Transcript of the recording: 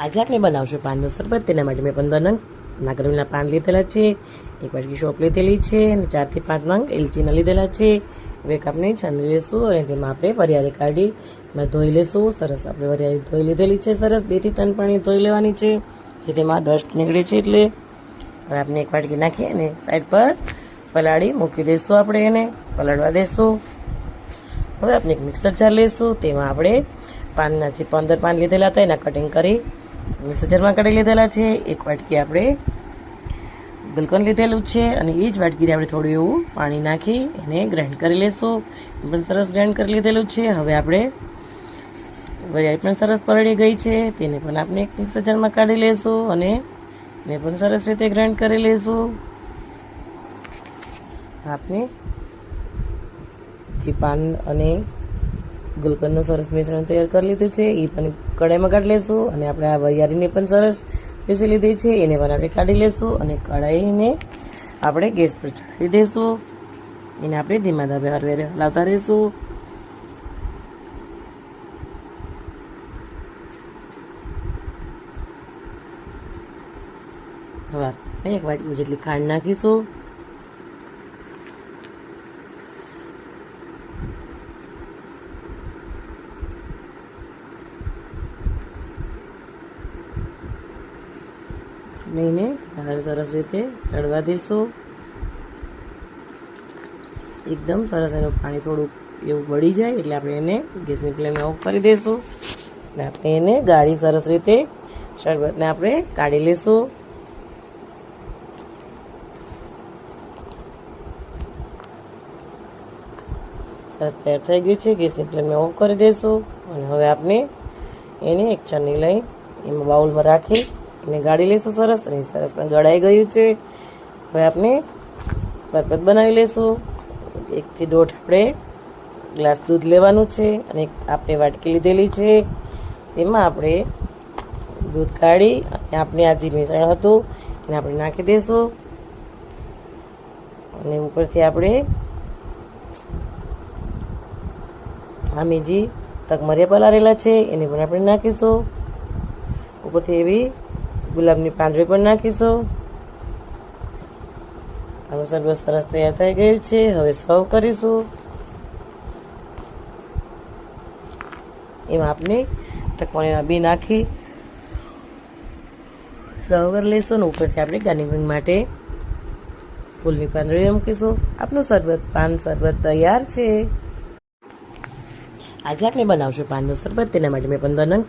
આજે આપણે બનાવશું પાનનું શરબત. તેના માટે મેં પંદર નંગ નાગરવીના પાન લીધેલા છે, એક વાટકી શોપ લીધેલી છે, અને ચારથી પાંચ નંગ એલચીના લીધેલા છે. હવે આપણે છાની લેશું અને તેમાં આપણે વરિયાળી કાઢી મેં ધોઈ લેશું. સરસ આપણે વરિયાળી ધોઈ લીધેલી છે, સરસ. બેથી ત્રણ પાણી ધોઈ લેવાની છે જે તેમાં ડસ્ટ નીકળે છે એટલે. હવે આપણે એક વાટકી નાખી અને સાઈડ પર પલાળી મૂકી દઈશું આપણે એને, પલાળવા દઈશું હવે આપણે એક મિક્સર જાર લઈશું તેમાં આપણે પાનના જે પંદર પાન લીધેલા હતા, એના કટિંગ કરી મિક્સર જારમાં કાઢી લીધેલા છે, એક વાટકી આપણે ગુલકંદ લીધેલું છે અને એ જ વાટકીથી આપણે થોડું એવું પાણી નાખી એને ગ્રાઇન્ડ કરી લેશું. પણ સરસ ગ્રાઇન્ડ કરી લીધેલું છે. હવે આપણે વરિયાળી પણ સરસ પલળી ગઈ છે, તેને પણ આપણે એક મિક્સરમાં કાઢી લેશું અને એને પણ સરસ રીતે ગ્રાઇન્ડ કરી લેશું. આપણે જે પાન અને ગુલકંદનું સરસ મિશ્રણ તૈયાર કરી લીધું છે. એ પણ કઢાઈમાં કાઢી લેશું અને આપણે આ વરિયાળીને પણ સરસ પીસી લીધી છે. એને પણ આપણે કાઢી લેશું અને કઢાઈને આપણે ગેસ પર ચડાવી દઈશું એને આપણે ધીમા ધાબે હરવેરે હલાવતા રહીશું. હવે એક વાટકી જેટલી ખાંડ નાખીશું. લઈને સરસ રીતે ચડવા દઈશું એકદમ સરસ એનું પાણી થોડુંક એવું બળી જાય એટલે આપણે એને ગેસની ફ્લેમ ઓફ કરી દઈશું અને આપણે એને ગાળી સરસ રીતે શરબતને આપણે કાઢી લઈશું સરસ તૈયાર થઈ ગયું છે. ગેસની ફ્લેમને ઓફ કરી દઈશું અને હવે આપણે એને એક છન્ની લઈ એમાં બાઉલમાં રાખી એને ગાળી લઈશું સરસ અને સરસ પણ ગળાઈ ગયું છે. હવે આપણે શરબત બનાવી લઈશું એકથી દોઢ આપણે ગ્લાસ દૂધ લેવાનું છે અને આપણે વાટકી લીધેલી છે. તેમાં આપણે દૂધ કાઢી અને આપણે આ જે મિશ્રણ હતું એને આપણે નાખી દઈશું અને ઉપરથી આપણે આ મેજી તકમરિયા પલારેલા છે એને પણ આપણે નાખીશું. ઉપરથી એવી ગુલાબની પાંદડી પણ નાખીશું. આનું સરબત સરસ તૈયાર થઈ ગયું છે. હવે સર્વ કરીશું. એમાં આપણે તકવાણીના બી નાખી સર્વ કરી લઈશું અને ઉપરથી આપણે ગાર્નિશિંગ માટે ફૂલની પાંદડી મૂકીશું. આપનું શરબત પાન શરબત તૈયાર છે. આજે આપણે બનાવશું પાનનું શરબત તેના માટે મેં પંદર નંગ